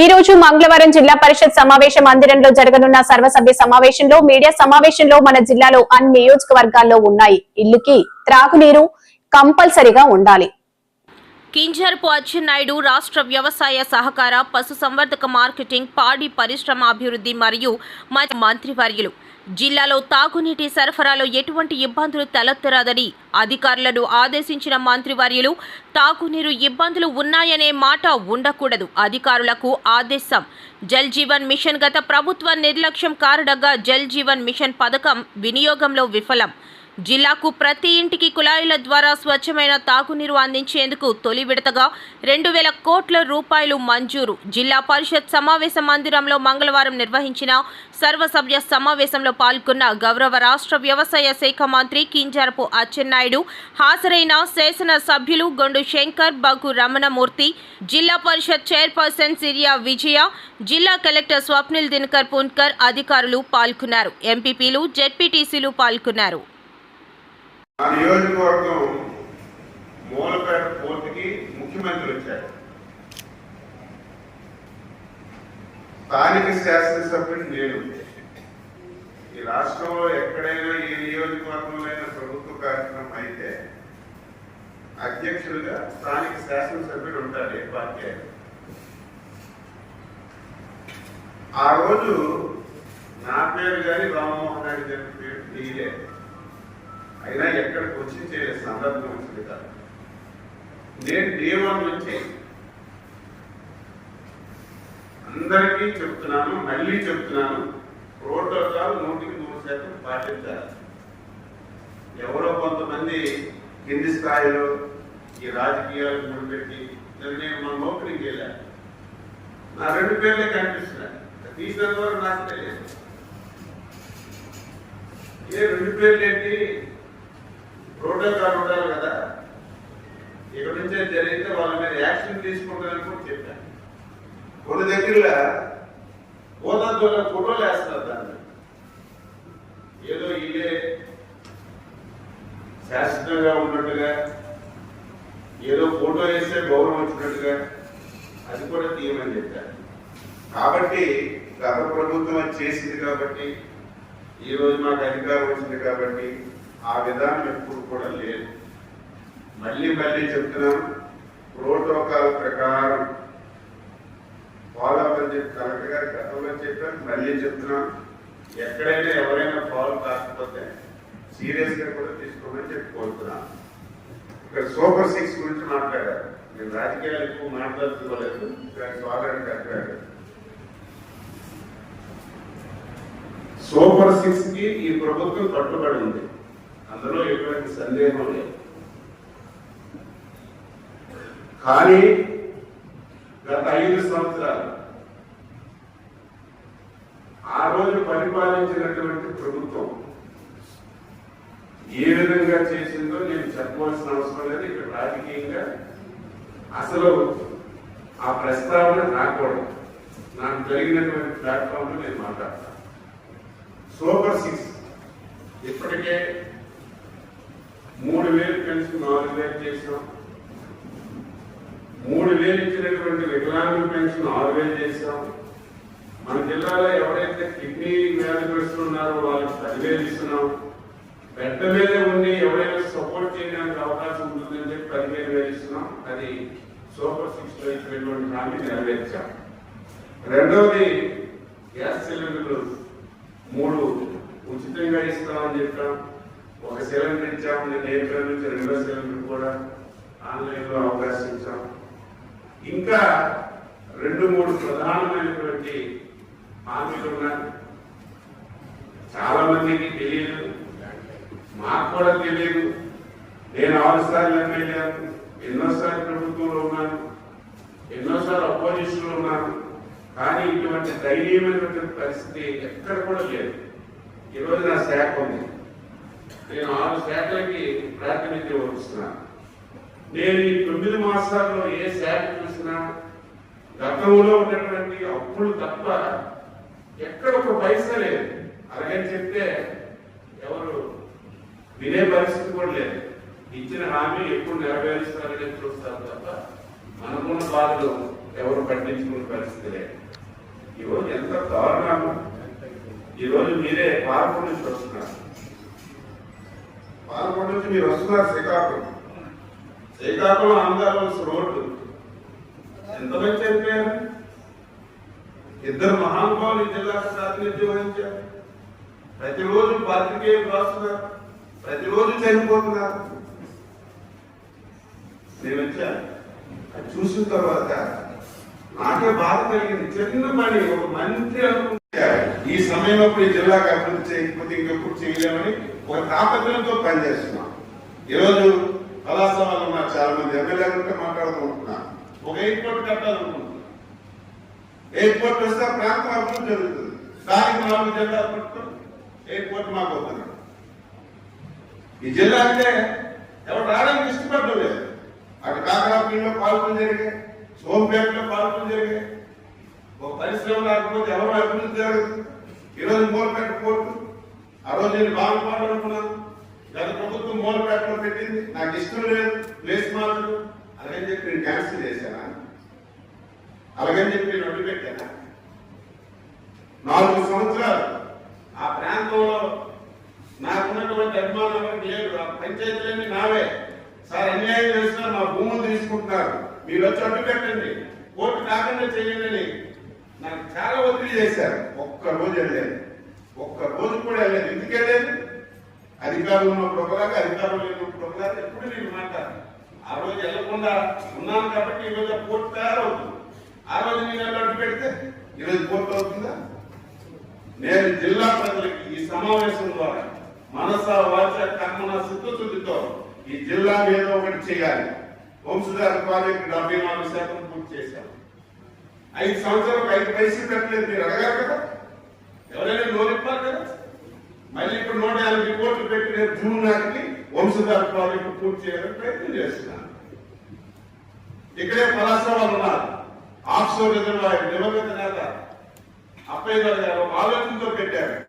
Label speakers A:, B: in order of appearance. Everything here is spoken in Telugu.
A: ఈ రోజు మంగళవారం జిల్లా పరిషత్ సమావేశ మందిరంలో జరగనున్న సర్వసభ్య సమావేశంలో మీడియా సమావేశంలో మన జిల్లాలో అన్ని నియోజకవర్గాల్లో ఉన్నాయి. ఇల్లుకి త్రాగునీరు కంపల్సరిగా ఉండాలి.
B: కింజరపు అచ్చెన్నాయుడు రాష్ట్ర వ్యవసాయ సహకార పశుసంవర్ధక మార్కెటింగ్ పాడి పరిశ్రమ అభివృద్ధి మరియు మంత్రివర్యులు. జిల్లాలో తాగునీటి సరఫరాలో ఎటువంటి ఇబ్బందులు తలెత్తరాదని అధికారులను ఆదేశించిన మంత్రివర్యులు తాగునీరు ఇబ్బందులు ఉన్నాయనే మాట ఉండకూడదు అధికారులకు ఆదేశం. జల్ జీవన్ మిషన్ గత ప్రభుత్వ నిర్లక్ష్యం కారణంగా జల్ జీవన్ మిషన్ పథకం వినియోగంలో విఫలం. జిల్లాకు ప్రతి ఇంటికి కుళాయిల ద్వారా స్వచ్ఛమైన తాగునీరు అందించేందుకు తొలి విడతగా రెండు వేల కోట్ల రూపాయలు మంజూరు. జిల్లా పరిషత్ సమావేశ మందిరంలో మంగళవారం నిర్వహించిన సర్వసభ్య సమావేశంలో పాల్గొన్న గౌరవ రాష్ట్ర వ్యవసాయ శాఖ మంత్రి కింజరపు అచ్చెన్నాయుడు హాజరైన శాసన సభ్యులు గొండు శంకర్ బగు రమణమూర్తి జిల్లా పరిషత్ చైర్పర్సన్ సిరియా విజయ జిల్లా కలెక్టర్ స్వప్నిల్ దినకర్ పున్కర్ అధికారులు పాల్గొన్నారు. ఎంపీపీలు జెడ్పీటీసీలు పాల్గొన్నారు.
C: ఆ నియోజకవర్గం మూలపేట పోర్టుకి ముఖ్యమంత్రి వచ్చారు. స్థానిక శాసనసభ్యుడు నేను. ఈ రాష్ట్రంలో ఎక్కడైనా ఏ నియోజకవర్గంలో అయినా ప్రభుత్వ కార్యక్రమం అయితే అధ్యక్షుడిగా స్థానిక శాసనసభ్యుడు ఉంటారు ఏ పార్టీ ఆ రోజు నా పేరు కానీ రామ్మోహన్ రెడ్డి గారి పేరు తీయలే అయినా ఎక్కడికి వచ్చి చేయలే సందర్భం వచ్చింది కాదు నేను డే వన్ నుంచి అందరికీ చెప్తున్నాను మళ్ళీ చెప్తున్నాను ప్రోటోకాల్ నూటికి నూరు శాతం పాటించాలి. ఎవరో కొంతమంది కింది స్థాయిలో ఈ రాజకీయాలు ముడిపెట్టి నేను మన ఓపెనింగ్ వెళ్ళాను నా రెండు పేర్లే కనిపిస్తున్నాయి. తీసిన వరకు నాకు తెలియదు. ఏ రెండు పేర్లు ఏంటి ప్రోటోకాల్ ఉండాలి కదా. ఇక్కడ నుంచే జరిగితే వాళ్ళ మీద యాక్షన్ తీసుకుంటారని కూడా చెప్పాను కొన్ని దగ్గరలో ఓదాంతోళ్ళ ఫోటోలు వేస్తున్నారు దాన్ని. ఏదో ఇదే శాశ్వతంగా ఉన్నట్టుగా ఏదో ఫోటో వేస్తే గౌరవం వచ్చినట్టుగా అది కూడా తీయమని చెప్పారు కాబట్టి గత ప్రభుత్వం అది చేసింది కాబట్టి ఈ రోజు మాకు అధికారం వచ్చింది కాబట్టి ఆ విధానం ఎప్పుడు కూడా లేదు. మళ్ళీ మళ్ళీ చెప్తున్నాను ప్రోటోకాల్ ప్రకారం ఫాలో అని చెప్పి కలెక్టర్ గారు గతంలో చెప్పాను మళ్ళీ చెప్తున్నాను ఎక్కడైనా ఎవరైనా ఫాలో కాకపోతే సీరియస్గా కూడా తీసుకోమని చెప్పి కోరుతున్నాను ఇక్కడ సూపర్ సిక్స్ గురించి మాట్లాడారు. నేను రాజకీయాలు ఎక్కువ మాట్లాడుకోలేదు. కానీ స్వాగతం కట్టాడు సూపర్ సిక్స్కి ఈ ప్రభుత్వం కట్టుబడి ఉంది. అందులో ఎటువంటి సందేహం లేదు. కానీ గత ఐదు సంవత్సరాలు ఆ రోజు పరిపాలించినటువంటి ప్రభుత్వం ఏ విధంగా చేసిందో నేను చెప్పవలసిన అవసరం లేదు. ఇక్కడ రాజకీయంగా అసలు ఆ ప్రస్తావన రాకూడదు నాకు జరిగినటువంటి ప్లాట్ఫామ్లో నేను మాట్లాడతాను. సూపర్ సిక్స్ ఇప్పటికే మూడు వేలు పెన్షన్ నాలుగు వేలు చేసాం మూడు వేలు ఇచ్చినటువంటి వికలాంగుల పెన్షన్ ఆరు వేలు చేసాం మన జిల్లాలో ఎవరైతే కిడ్నీ వ్యాధిగ్రస్తులు ఉన్నారో వాళ్ళకి పదివేలు ఇస్తున్నాం. పెద్ద మీద ఉండి ఎవరైనా సపోర్ట్ చేయడానికి అవకాశం ఉంటుందని చెప్పి పదిహేను వేలు ఇస్తున్నాం. అది సూపర్ సిక్స్లో ఇచ్చినటువంటి హామీ నెరవేర్చాం. రెండవది గ్యాస్ సిలిండర్లు మూడు ఉచితంగా ఇస్తామని చెప్పాం. ఒక సిలిండర్ ఇచ్చాము నేను ఏప్రిల్ నుంచి రెండో సిలిండర్ కూడా ఆన్లైన్లో అవకాశం ఇచ్చాం ఇంకా రెండు మూడు ప్రధానమైనటువంటి హామీలు ఉన్నాయి. చాలా మందికి తెలియదు. మాకు కూడా తెలియదు. నేను ఆరుసార్లు ఎమ్మెల్యే ఎన్నోసార్లు ప్రభుత్వంలో ఉన్నాను. ఎన్నోసార్లు అపోజిషన్లో ఉన్నాను. కానీ ఇటువంటి ధైర్యమైనటువంటి పరిస్థితి ఎక్కడ కూడా లేదు. ఈరోజు నా శాఖ ఉంది. నేను ఆరు శాఖలకి ప్రాతినిధ్యం వహిస్తున్నాను నేను ఈ తొమ్మిది మాసాల్లో ఏ శాఖ చూసినా గతంలో ఉన్నటువంటి అప్పులు తప్ప ఎక్కడ ఒక పైసా లేదు. అలాగని చెప్తే ఎవరు వినే పరిస్థితి కూడా లేదు. ఇచ్చిన హామీ ఎప్పుడు నెరవేరుస్తారని చూస్తారు తప్ప మనకున్న బాధలు ఎవరు పట్టించుకునే పరిస్థితి లేదు. ఈరోజు ఎంత దారుణము ఈరోజు మీరే పార్కు నుంచి వస్తున్నారు. పాలకొండ నుంచి మీరు వస్తున్నారు శ్రీకాకుళం. శ్రీకాకుళం ఆంధ్రవలస రోడ్డు. ఎంతమంది చనిపోయారు ఇద్దరు మహానుభావులు ఈ జిల్లాకు ప్రాతినిధ్యం వహించారు. ప్రతిరోజు పాత్రికేయులు రాస్తున్నారు ప్రతిరోజు చనిపోతున్నారు. నేను వచ్చాను అది చూసిన తర్వాత నాకే బాధ కలిగింది. చిన్న పని ఒక మంత్రి అనుకుంటే ఈ సమయంలో ఈ జిల్లాకు అభివృద్ధి చేయకపోతే ఇంకెప్పుడు చేయలేమని ఒక తాపత్రయంతో పనిచేస్తున్నాం. ఈరోజు కళాశాలలో ఉన్న చాలా మంది ఎమ్మెల్యేలతో మాట్లాడుతూ ఉంటున్నాను ఒక ఎయిర్పోర్ట్ కట్టాలనుకుంటున్నాను ఎయిర్పోర్ట్ వస్తే ఆ ప్రాంతం అభివృద్ధి జరుగుతుంది. దానికి నాలుగు జిల్లా పట్టుకో ఎయిర్పోర్ట్ మాకు అవుతుంది ఈ జిల్లా అంటే ఎవరు రావడానికి ఇష్టపడడం లేదు. అటు కాకరాపల్లిలో పాల్గొని జరిగాయి సోంపేటలో పాల్గొని జరిగాయి ఒక పరిశ్రమ లేకపోతే ఎవరు అభివృద్ధి జరగదు. ఈరోజు మూలపేట కోర్టు ఆ రోజు నేను బాగుపడాలి అనుకున్నాను. గత ప్రభుత్వం మూలపేటలో పెట్టింది. నాకు ఇష్టం లేదు ప్లేస్ మార్చు అలాగని చెప్పి నేను క్యాన్సిల్ చేశాను? అలాగని చెప్పి నేను అడ్డు పెట్టాను? నాలుగు సంవత్సరాలు ఆ ప్రాంతంలో నాకున్నటువంటి అభిమానం లేదు ఆ పంచాయతీలన్నీ నావే. సార్ అన్యాయం చేస్తున్నారు మా భూములు తీసుకుంటున్నారు. మీరు వచ్చి అడ్డు పెట్టండి. కోర్టు కాకుండా చేయండి నాకు చాలా ఒత్తిడి చేశారు. ఒక్క రోజు వెళ్ళలేదు. ఒక్క రోజు కూడా వెళ్ళలేదు. ఎందుకు వెళ్ళలేదు? అధికారులు ఉన్నప్పుడు ఒకలాగా అధికారులు లేనప్పుడు ఒకలాగా ఎప్పుడు నేను మాట్లాడు ఆ రోజు వెళ్ళకుండా ఉన్నాను కాబట్టి ఈ రోజు కోర్టు తయారవుతుంది ఆ రోజు నేను అడ్డు పెడితే ఈరోజు కోర్టు అవుతుందా? నేను జిల్లా ప్రజలకి ఈ సమావేశం ద్వారా మనస వాచ కర్మన సిద్ధశుద్ధితో ఈ జిల్లా ఏదో ఒకటి చేయాలి. వంశధార ప్రాజెక్టు డెబ్బై నాలుగు శాతం పూర్తి చేశాం ఐదు సంవత్సరాలకు ఐదు పైసలు పెట్టలేదు మీరు అడగారు కదా? ఎవరైనా లోన్ ఇవ్వాలి కదా? మళ్ళీ ఇప్పుడు నూట యాభై కోట్లు పెట్టి రేపు జూన్ నాటికి వంశధార ప్రాజెక్టు పూర్తి చేయాలని ప్రయత్నం చేస్తున్నాను ఇక్కడే పలాస వాళ్ళు ఉన్నారు. ఆఫ్షోర్ రిజర్వాయర్ దివంగత నేత అప్పయ్య గారు ఆలోచనతో పెట్టారు.